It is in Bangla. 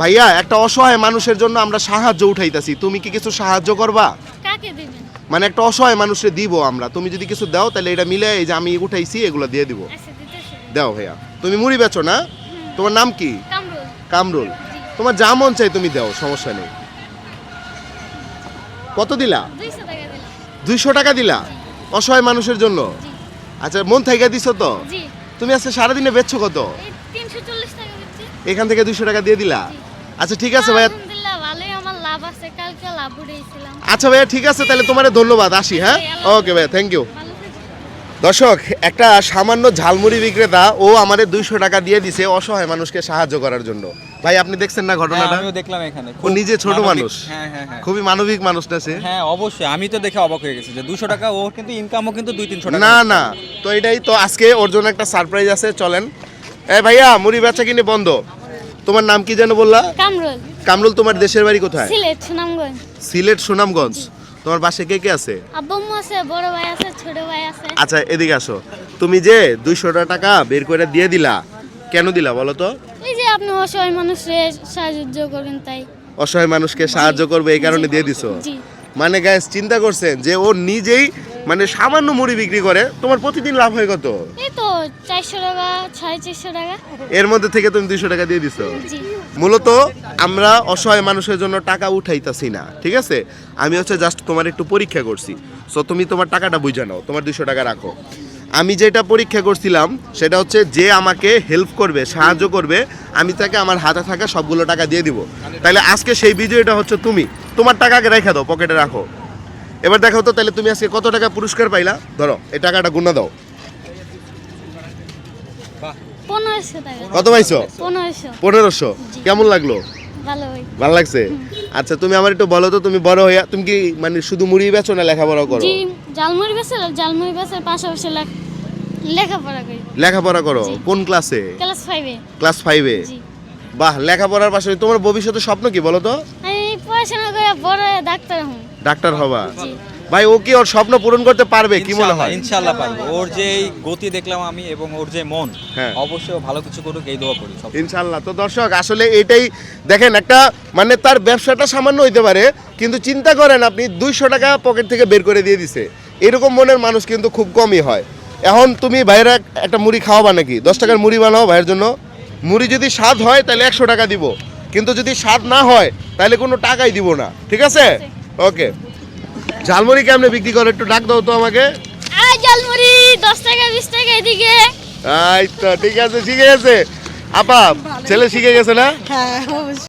ভাইয়া একটা অসহায় মানুষের জন্য আমরা সাহায্য উঠাইতাছি। তুমি কি কিছু সাহায্য করবা? কাকে দিবেন? মানে একটা অসহায় মানুষে দিব আমরা। তুমি যদি কিছু দাও তাহলে এটা মিলে এই যে আমি উঠাইছি এগুলো দিয়ে দিব। আচ্ছা দাও ভাইয়া। তুমি মুড়ি বেচো না? তোমার নাম কি? কামরুল। তোমার যা মন চাই তুমি দাও সমস্যা নেই। কত দিলা? দুইশো টাকা দিলা? অসহায় মানুষের জন্য? আচ্ছা মন থেকে দিছো তো? তুমি আজকে সারাদিনে বেচছো কত? এখান থেকে দুইশো টাকা দিয়ে দিলা? আচ্ছা ঠিক আছে ভাইয়া। আলহামদুলিল্লাহ ভালোই আমার লাভ আছে কালকে লাভ উঠেছিলাম। আচ্ছা ভাইয়া ঠিক আছে তাহলে তোমার ধন্যবাদ আসি হ্যাঁ? ওকে ভাইয়া থ্যাংক ইউ দর্শক একটা সামান্য ঝালমুড়ি বিক্রেতা ও আমাদের দুইশো টাকা দিয়ে দিছে অসহায় মানুষকে সাহায্য করার জন্য। ভাই আপনি দেখছেন না হ্যাঁ, ঘটনাটা আমিও দেখলাম এখানে। ও নিজে ছোট মানুষ। হ্যাঁ হ্যাঁ হ্যাঁ। খুবই মানবিক মানুষটা সে। হ্যাঁ অবশ্যই আমি তো দেখে অবাক হয়ে গেছি যে দুশো টাকা ওর কিন্তু ইনকামও কিন্তু দুই তিনশো টাকা। না না তো এটাই তো আজকে ওর জন্য একটা সারপ্রাইজ আছে চলেন। এ ভাইয়া মুড়ি বেচা কিনে বন্ধ। তোমার নাম কি যেন বললা? কামরুল। কামরুল তোমার দেশের বাড়ি কোথায়? সিলেট সুনামগঞ্জ। সিলেট সুনামগঞ্জ। তোমার বাসায় কে কে আছে? আব্বু আম্মু আছে বড় ভাই আছে ছোট ভাই আছে। আচ্ছা এদিকে আসো। তুমি যে দুইশো টাকা বের করে দিয়ে দিলা কেন দিলা বলো তো? এই যে আপনি অসহায় মানুষের সাহায্য করবেন তাই। অসহায় মানুষকে সাহায্য করবে এই কারণে দিয়ে দিছো? জি। মানে গ্যাস চিন্তা করছেন যে ও নিজেই মানে সামান্য মুড়ি বিক্রি করে তোমার প্রতিদিন লাভ হয় কত? চারশো টাকা চারশো টাকা। এর মধ্যে থেকে তুমি দুইশো টাকা দিয়ে দিছো? মূলত আমরা অসহায় মানুষের জন্য টাকা উঠাইতাছি না ঠিক আছে? আমি হচ্ছে জাস্ট তোমার একটু পরীক্ষা করছি। সো তুমি তোমার টাকাটা বুঝে নাও তোমার দুশো টাকা রাখো। আমি যেটা পরীক্ষা করছিলাম সেটা হচ্ছে যে আমাকে হেল্প করবে সাহায্য করবে আমি তাকে আমার হাতে থাকা সবগুলো টাকা দিয়ে দিব। তাহলে আজকে সেই বিজয়টা হচ্ছে তুমি। তোমার টাকা আগে রেখে দাও পকেটে রাখো। এবার দেখো তো তাহলে তুমি আজকে কত টাকা পুরস্কার পাইলা? ধরো এই টাকাটা গুণা দাও। পনেরোশো টাকা। কত পাইছো? পনেরোশো। পনেরোশো। কেমন লাগল? ভালো ভালো লাগছে? আচ্ছা তুমি আমার একটু বলো তো তুমি বড় হইয়া তুমি কি মানে শুধু মুড়ি বেচো না লেখাপড়া করো? জি জালমুড়ি বেসের জালমুড়ি বেসের পাশাপাশি লেখাপড়া করি। লেখাপড়া করো? কোন ক্লাসে? ক্লাস ফাইভে। ক্লাস ফাইভে? বাহ লেখাপড়ার পাশে তোমার ভবিষ্যতে স্বপ্ন কি বলো তো? আমি পড়াশোনা করে বড় ডাক্তার ডাক্তার হবা? ভাই ও কি ওর স্বপ্ন পূরণ করতে পারবে? কি মনে হয়? ইনশাল্লাহ পারব। ওর যে গতি দেখলাম আমি এবং ওর যে মন হ্যাঁ। অবশ্যই ভালো কিছু করুক এই দোয়া করি সব। ইনশাল্লাহ তো দর্শক আসলে এটাই দেখেন একটা মানে তার ব্যবসাটা সামান্য হইতে পারে কিন্তু চিন্তা করেন আপনি দুইশো টাকা পকেট থেকে বের করে দিয়ে দিছে। এরকম মনের মানুষ কিন্তু খুব কমই হয়। এখন তুমি ভাইয়েরা একটা মুড়ি খাওয়াবা নাকি? দশ টাকার মুড়ি বানাও ভাইয়ের জন্য। মুড়ি যদি স্বাদ হয় তাহলে একশো টাকা দিব। কিন্তু যদি স্বাদ না হয় তাহলে কোনো টাকাই দিব না। ঠিক আছে। ওকে। ঝালমুড়ি কেমনে বিক্রি করে? একটু ডাক দাও তো আমাকে। ঝালমুড়ি দশ টাকা বিশ টাকা এদিকে। এই তো ঠিক আছে শিখে গেছে। আপা ছেলে শিখে গেছে না? হ্যাঁ অবশ্যই।